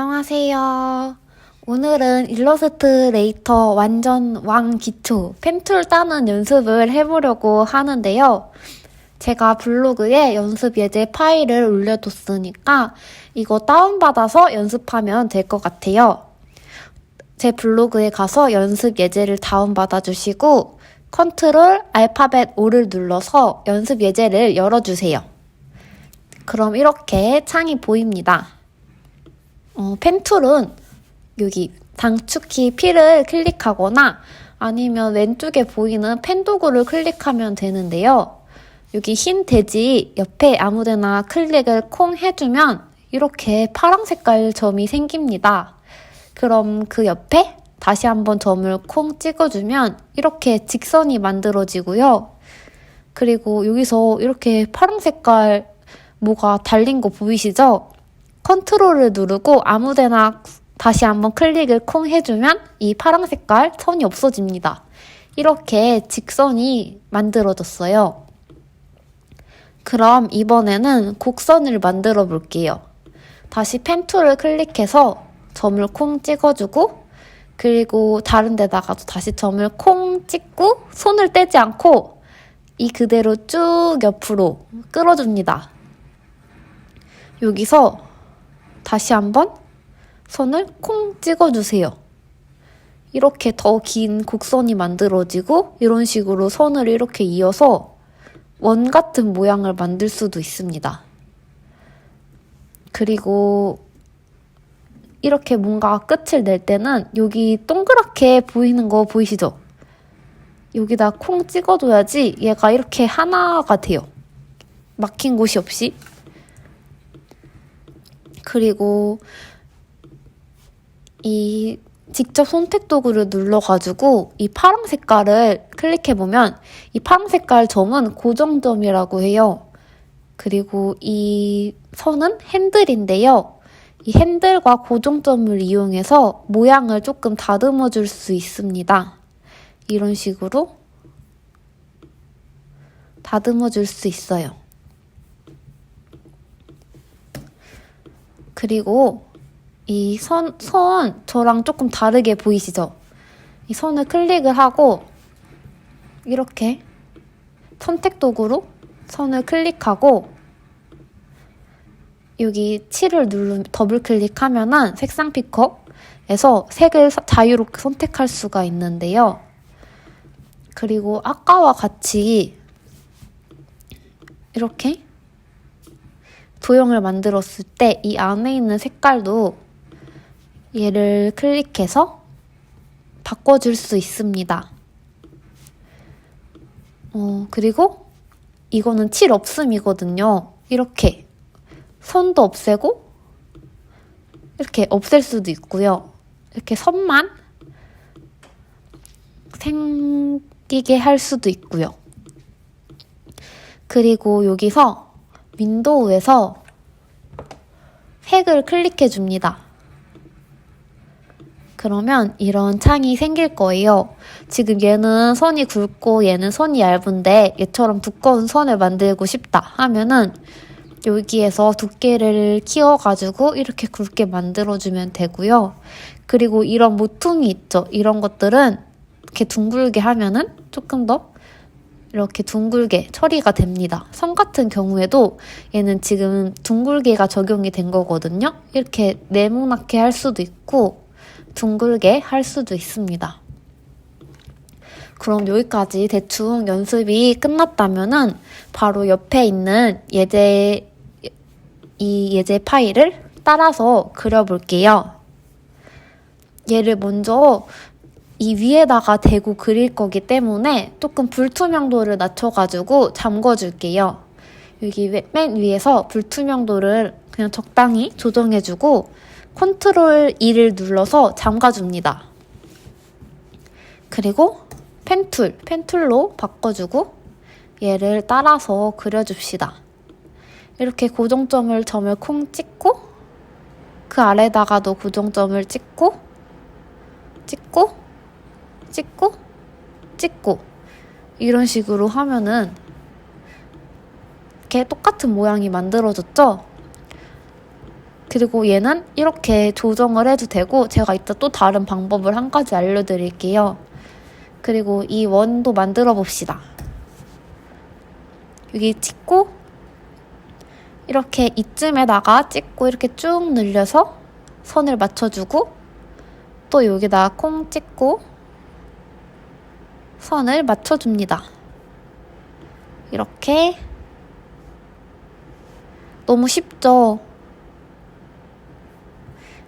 안녕하세요. 오늘은 일러스트레이터 완전 왕 기초 펜툴 따는 연습을 해보려고 하는데요. 제가 블로그에 연습 예제 파일을 올려뒀으니까 이거 다운받아서 연습하면 될 것 같아요. 제 블로그에 가서 연습 예제를 다운받아 주시고 컨트롤 알파벳 5를 눌러서 연습 예제를 열어주세요. 그럼 이렇게 창이 보입니다. 어, 펜툴은 여기 단축키 P를 클릭하거나 아니면 왼쪽에 보이는 펜 도구를 클릭하면 되는데요. 여기 흰 돼지 옆에 아무데나 클릭을 콩 해주면 이렇게 파란 색깔 점이 생깁니다. 그럼 그 옆에 다시 한번 점을 콩 찍어주면 이렇게 직선이 만들어지고요. 그리고 여기서 이렇게 파란 색깔 뭐가 달린 거 보이시죠? 컨트롤을 누르고 아무데나 다시 한번 클릭을 콩 해주면 이 파란 색깔 선이 없어집니다. 이렇게 직선이 만들어졌어요. 그럼 이번에는 곡선을 만들어 볼게요. 다시 펜 툴을 클릭해서 점을 콩 찍어주고 그리고 다른 데다가도 다시 점을 콩 찍고 손을 떼지 않고 이 그대로 쭉 옆으로 끌어줍니다. 여기서 다시 한번 손을 콩 찍어주세요. 이렇게 더 긴 곡선이 만들어지고 이런 식으로 선을 이렇게 이어서 원 같은 모양을 만들 수도 있습니다. 그리고 이렇게 뭔가 끝을 낼 때는 여기 동그랗게 보이는 거 보이시죠? 여기다 콩 찍어줘야지 얘가 이렇게 하나가 돼요. 막힌 곳이 없이. 그리고 이 직접 선택 도구를 눌러가지고 이 파란 색깔을 클릭해보면 이 파란 색깔 점은 고정점이라고 해요. 그리고 이 선은 핸들인데요. 이 핸들과 고정점을 이용해서 모양을 조금 다듬어 줄 수 있습니다. 이런 식으로 다듬어 줄 수 있어요. 그리고 이 선, 선 저랑 조금 다르게 보이시죠? 이 선을 클릭을 하고 이렇게 선택 도구로 선을 클릭하고 여기 7을 누르 더블 클릭하면은 색상 피커에서 색을 자유롭게 선택할 수가 있는데요. 그리고 아까와 같이 이렇게 도형을 만들었을 때 이 안에 있는 색깔도 얘를 클릭해서 바꿔줄 수 있습니다. 어, 그리고 이거는 칠 없음이거든요. 이렇게 선도 없애고 이렇게 없앨 수도 있고요. 이렇게 선만 생기게 할 수도 있고요. 그리고 여기서 윈도우에서 획을 클릭해 줍니다. 그러면 이런 창이 생길 거예요. 지금 얘는 선이 굵고 얘는 선이 얇은데 얘처럼 두꺼운 선을 만들고 싶다 하면은 여기에서 두께를 키워가지고 이렇게 굵게 만들어주면 되고요. 그리고 이런 모퉁이 있죠. 이런 것들은 이렇게 둥글게 하면은 조금 더 이렇게 둥글게 처리가 됩니다. 선 같은 경우에도 얘는 지금 둥글게가 적용이 된 거거든요. 이렇게 네모나게 할 수도 있고 둥글게 할 수도 있습니다. 그럼 여기까지 대충 연습이 끝났다면은 바로 옆에 있는 예제 이 예제 파일을 따라서 그려볼게요. 얘를 먼저 이 위에다가 대고 그릴 거기 때문에 조금 불투명도를 낮춰가지고 잠궈줄게요. 여기 맨 위에서 불투명도를 그냥 적당히 조정해주고 컨트롤 2를 눌러서 잠가줍니다. 그리고 펜툴, 펜툴로 바꿔주고 얘를 따라서 그려줍시다. 이렇게 고정점을 점을 콩 찍고 그 아래다가도 고정점을 찍고 찍고 찍고 찍고 이런 식으로 하면은 이렇게 똑같은 모양이 만들어졌죠? 그리고 얘는 이렇게 조정을 해도 되고 제가 이따 또 다른 방법을 한 가지 알려드릴게요. 그리고 이 원도 만들어 봅시다. 여기 찍고 이렇게 이쯤에다가 찍고 이렇게 쭉 늘려서 선을 맞춰주고 또 여기다 콩 찍고 선을 맞춰줍니다. 이렇게 너무 쉽죠?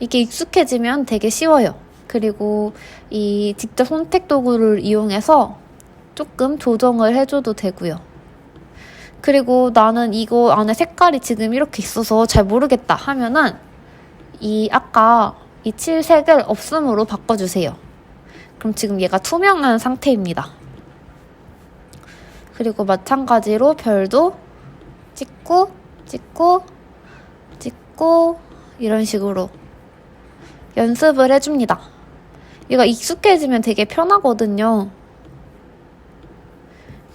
이게 익숙해지면 되게 쉬워요. 그리고 이 직접 선택 도구를 이용해서 조금 조정을 해줘도 되고요. 그리고 나는 이거 안에 색깔이 지금 이렇게 있어서 잘 모르겠다 하면은 이 아까 이 칠색을 없음으로 바꿔주세요. 그럼 지금 얘가 투명한 상태입니다. 그리고 마찬가지로 별도 찍고 찍고 찍고 이런 식으로 연습을 해줍니다. 얘가 익숙해지면 되게 편하거든요.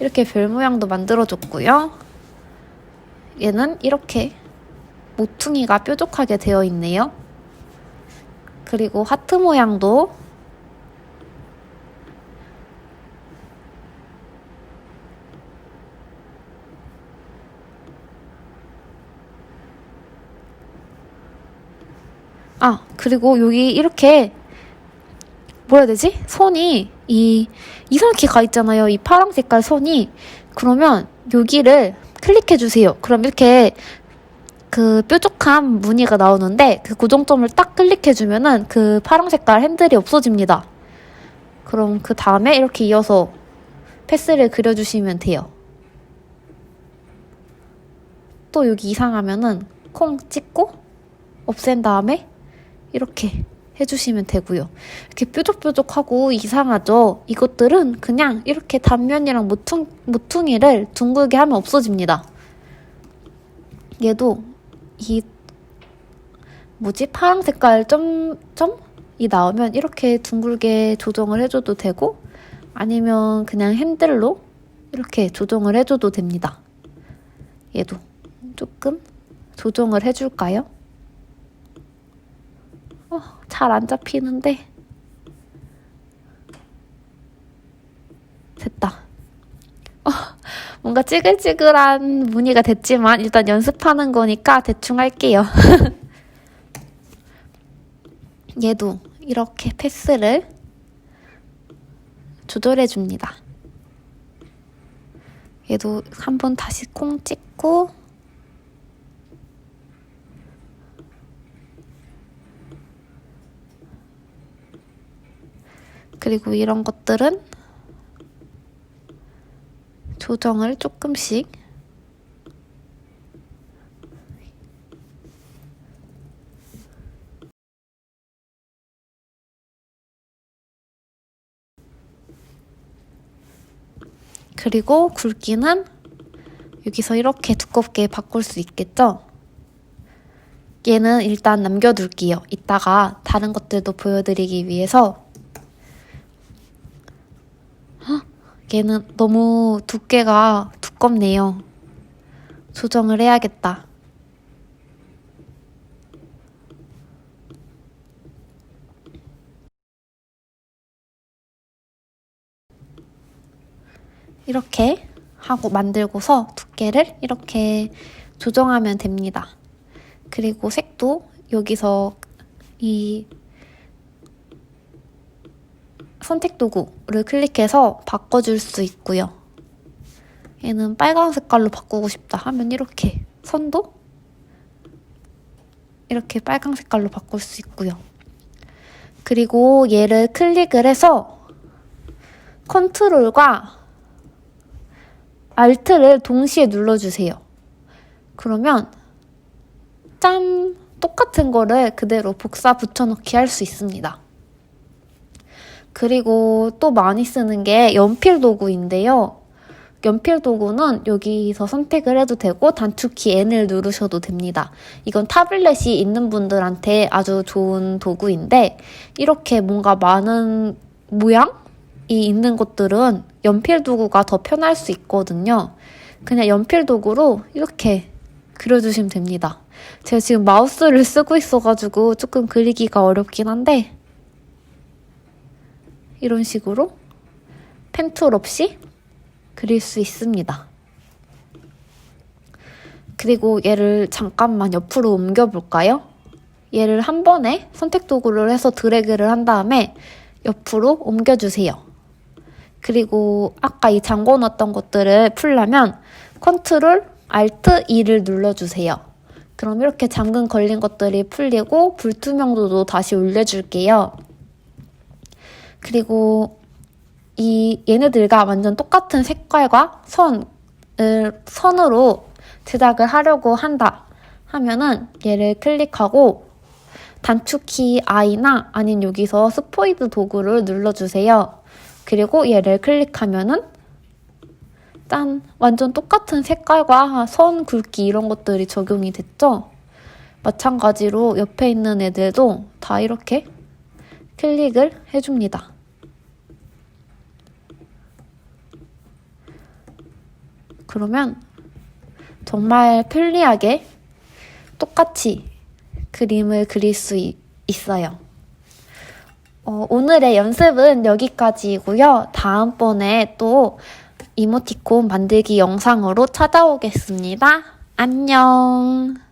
이렇게 별 모양도 만들어줬고요. 얘는 이렇게 모퉁이가 뾰족하게 되어 있네요. 그리고 하트 모양도 아, 그리고 여기 이렇게 뭐라 해야 되지? 선이 이 이상하게 가 있잖아요. 이 파랑 색깔 선이 그러면 여기를 클릭해 주세요. 그럼 이렇게 그 뾰족한 무늬가 나오는데 그 고정점을 딱 클릭해 주면은 그 파랑 색깔 핸들이 없어집니다. 그럼 그 다음에 이렇게 이어서 패스를 그려 주시면 돼요. 또 여기 이상하면은 콩 찍고 없앤 다음에 이렇게 해주시면 되고요. 이렇게 뾰족뾰족하고 이상하죠? 이것들은 그냥 이렇게 단면이랑 모퉁, 모퉁이를 둥글게 하면 없어집니다. 얘도 이 뭐지? 파랑 색깔 점, 점이 나오면 이렇게 둥글게 조정을 해줘도 되고 아니면 그냥 핸들로 이렇게 조정을 해줘도 됩니다. 얘도 조금 조정을 해줄까요? 어, 잘 안 잡히는데. 됐다. 어, 뭔가 찌글찌글한 무늬가 됐지만 일단 연습하는 거니까 대충 할게요. 얘도 이렇게 패스를 조절해 줍니다. 얘도 한번 다시 콩 찍고 그리고 이런 것들은 조정을 조금씩 그리고 굵기는 여기서 이렇게 두껍게 바꿀 수 있겠죠? 얘는 일단 남겨둘게요. 이따가 다른 것들도 보여드리기 위해서 얘는 너무 두께가 두껍네요. 조정을 해야겠다. 이렇게 하고 만들고서 두께를 이렇게 조정하면 됩니다. 그리고 색도 여기서 이 선택 도구를 클릭해서 바꿔줄 수 있고요. 얘는 빨간 색깔로 바꾸고 싶다 하면 이렇게 선도 이렇게 빨간 색깔로 바꿀 수 있고요. 그리고 얘를 클릭을 해서 컨트롤과 알트를 동시에 눌러주세요. 그러면 짠! 똑같은 거를 그대로 복사 붙여넣기 할 수 있습니다. 그리고 또 많이 쓰는 게 연필 도구인데요. 연필 도구는 여기서 선택을 해도 되고 단축키 N을 누르셔도 됩니다. 이건 타블렛이 있는 분들한테 아주 좋은 도구인데 이렇게 뭔가 많은 모양이 있는 것들은 연필 도구가 더 편할 수 있거든요. 그냥 연필 도구로 이렇게 그려주시면 됩니다. 제가 지금 마우스를 쓰고 있어가지고 조금 그리기가 어렵긴 한데 이런 식으로 펜툴 없이 그릴 수 있습니다. 그리고 얘를 잠깐만 옆으로 옮겨볼까요? 얘를 한 번에 선택 도구를 해서 드래그를 한 다음에 옆으로 옮겨주세요. 그리고 아까 이 잠궈놨던 것들을 풀려면 컨트롤 알트 E를 눌러주세요. 그럼 이렇게 잠금 걸린 것들이 풀리고 불투명도도 다시 올려줄게요. 그리고 이 얘네들과 완전 똑같은 색깔과 선을 선으로 제작을 하려고 한다 하면은 얘를 클릭하고 단축키 I나 아닌 여기서 스포이드 도구를 눌러주세요. 그리고 얘를 클릭하면은 짠! 완전 똑같은 색깔과 선 굵기 이런 것들이 적용이 됐죠? 마찬가지로 옆에 있는 애들도 다 이렇게 클릭을 해줍니다. 그러면 정말 편리하게 똑같이 그림을 그릴 수 있, 있어요. 어, 오늘의 연습은 여기까지고요. 다음번에 또 이모티콘 만들기 영상으로 찾아오겠습니다. 안녕.